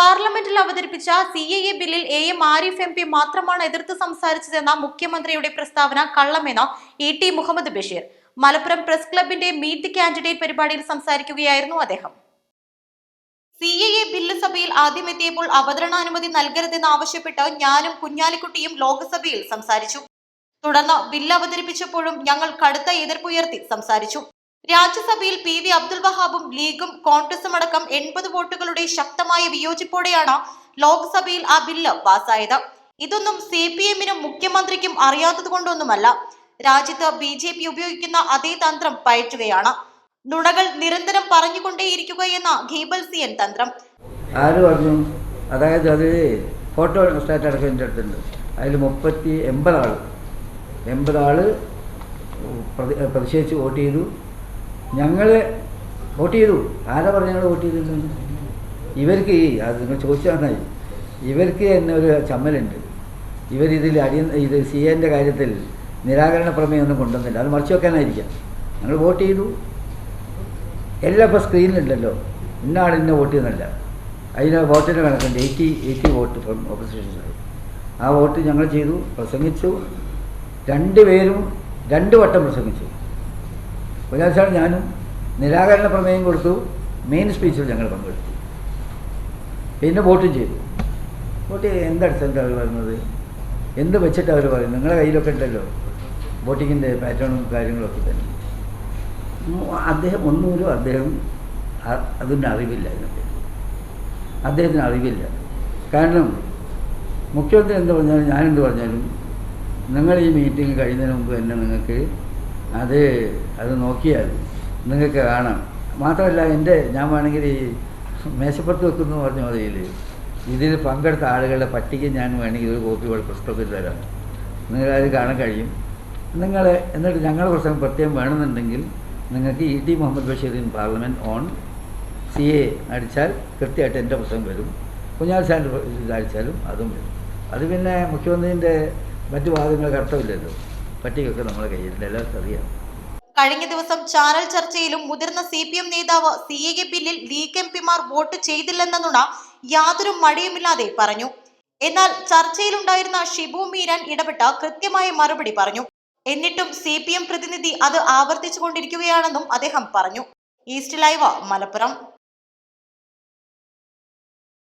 പാർലമെന്റിൽ അവതരിപ്പിച്ച C A A ബില്ലിൽ A M Arif M P മാത്രമാണ് എതിർത്ത് സംസാരിച്ചതെന്ന മുഖ്യമന്ത്രിയുടെ പ്രസ്താവന കള്ളമെന്ന് E T Muhammad Basheer. Malappuram press ക്ലബിന്റെ മീറ്റ് ദി കാൻഡിഡേറ്റ് പരിപാടിയിൽ സംസാരിക്കുകയായിരുന്നു അദ്ദേഹം. സി എ എ ബില്ല് സഭയിൽ ആദ്യം എത്തിയപ്പോൾ അവതരണാനുമതി നൽകരുതെന്ന് ആവശ്യപ്പെട്ട് ഞാനും കുഞ്ഞാലിക്കുട്ടിയും ലോക്സഭയിൽ സംസാരിച്ചു. തുടർന്ന് ബില്ല് അവതരിപ്പിച്ചപ്പോഴും ഞങ്ങൾ കടുത്ത എതിർപ്പുയർത്തി സംസാരിച്ചു. രാജ്യസഭയിൽ പി വി അബ്ദുൽ വഹാബും ലീഗും കോൺഗ്രസും അടക്കം എൺപത് വോട്ടുകളുടെ ശക്തമായ വിയോജിപ്പോടെയാണ് ലോക്സഭയിൽ ആ ബില്ല് പാസായത്. ഇതൊന്നും സി പി എമ്മിനും മുഖ്യമന്ത്രിക്കും അറിയാത്തത് കൊണ്ടൊന്നുമല്ല രാജ്യത്ത് ബി ജെ പി ഉപയോഗിക്കുന്ന അതേ തന്ത്രം പയറ്റുകയാണ്. നുണകൾ നിരന്തരം പറഞ്ഞുകൊണ്ടേയിരിക്കുകയെന്ന ഘീബൽസിയൻ തന്ത്രം. ആര് പറഞ്ഞു? അതായത് അത് ഫോട്ടോ സ്റ്റാറ്റ് അടക്കം എന്റെ അടുത്തുണ്ട്. അതിൽ മുപ്പത്തി എൺപത് ആൾ എൺപത് ആൾ പ്രതി പ്രതിഷേധിച്ച് വോട്ട് ചെയ്തു. ഞങ്ങൾ വോട്ട് ചെയ്തു. ആരാ പറഞ്ഞു ഞങ്ങൾ വോട്ട് ചെയ്തു ഇവർക്ക് ഈ അത് നിങ്ങൾ ചോദിച്ചാൽ നന്നായി. ഇവർക്ക് തന്നെ ഒരു ചമ്മലുണ്ട്. ഇവരിതിൽ അടി ഇത് സി എന്റെ കാര്യത്തിൽ നിരാകരണ പ്രമേയമൊന്നും കൊണ്ടുവന്നില്ല. അത് മറിച്ച് വെക്കാനായിരിക്കാം. ഞങ്ങൾ വോട്ട് ചെയ്തു. എല്ലാം ഇപ്പോൾ സ്ക്രീനിലുണ്ടല്ലോ. ഇന്ന ആൾ ഇന്ന വോട്ട് ചെയ്യുന്നില്ല അതിന് വോട്ടിന്റെ കണക്കുണ്ട്. Eighty eighty vote from opposition ആ വോട്ട് ഞങ്ങൾ ചെയ്തു പ്രസംഗിച്ചു. രണ്ട് പേരും രണ്ട് വട്ടം പ്രസംഗിച്ചു. ഒരാഴ്ച ഞാനും നിരാകരണ പ്രമേയം കൊടുത്തു. മെയിൻ സ്പീച്ചിൽ ഞങ്ങൾ പങ്കെടുത്തു. പിന്നെ വോട്ടും ചെയ്തു. വോട്ട് എന്തടുത്തെന്താ അവർ പറയുന്നത്? എന്ത് വെച്ചിട്ട് അവർ പറയുന്നത്? നിങ്ങളുടെ കയ്യിലൊക്കെ ഉണ്ടല്ലോ. വോട്ടിങ്ങിന്റെ പാറ്റേണും കാര്യങ്ങളൊക്കെ തന്നെ. അദ്ദേഹം ഒന്നൂരും അദ്ദേഹം അതിന്റെ അറിവില്ല അതിനൊക്കെ അദ്ദേഹത്തിന് അറിവില്ല. കാരണം മുഖ്യമന്ത്രി എന്ത് പറഞ്ഞാലും ഞാനെന്ത് പറഞ്ഞാലും നിങ്ങൾ ഈ മീറ്റിംഗ് കഴിയുന്നതിന് മുമ്പ് തന്നെ നിങ്ങൾക്ക് അത് അത് നോക്കിയാൽ നിങ്ങൾക്ക് കാണാം. മാത്രമല്ല എന്റെ ഞാൻ വേണമെങ്കിൽ ഈ മേശപ്പുറത്ത് വെക്കുന്നു പറഞ്ഞ മതിയിൽ ഇതിൽ പങ്കെടുത്ത ആളുകളുടെ പട്ടിക ഞാൻ വേണമെങ്കിൽ ഒരു കോപ്പി ഇവിടെ പുസ്തകത്തിൽ തരാം. നിങ്ങളത് കാണാൻ കഴിയും. നിങ്ങൾ എന്നിട്ട് ഞങ്ങളുടെ പ്രസംഗം പ്രത്യേകം വേണമെന്നുണ്ടെങ്കിൽ നിങ്ങൾക്ക് E T Muhammad Basheer in parliament on C A അടിച്ചാൽ കൃത്യമായിട്ട് എന്റെ പുസ്തകം വരും. കുഞ്ഞാൽ സാൻഡ് ഇതടിച്ചാലും അതും വരും. അത് പിന്നെ മുഖ്യമന്ത്രിന്റെ മറ്റു വാദങ്ങൾ അർത്ഥമില്ലല്ലോ. പട്ടികയൊക്കെ നമ്മുടെ കയ്യിലുണ്ട്. എല്ലാവർക്കും കഴിഞ്ഞ ദിവസം ചാനൽ ചർച്ചയിലും മുതിർന്ന സി പി എം നേതാവ് സി എ എ ബില്ലിൽ ലീഗ് എം പിമാർ വോട്ട് ചെയ്തില്ലെന്ന നുണ യാതൊരു മടിയുമില്ലാതെ പറഞ്ഞു. എന്നാൽ ചർച്ചയിലുണ്ടായിരുന്ന ഷിബു മീരാൻ ഇടപെട്ട കൃത്യമായ മറുപടി പറഞ്ഞു. എന്നിട്ടും സി പി എം പ്രതിനിധി അത് ആവർത്തിച്ചുകൊണ്ടിരിക്കുകയാണെന്നും അദ്ദേഹം പറഞ്ഞു. East Live Malappuram.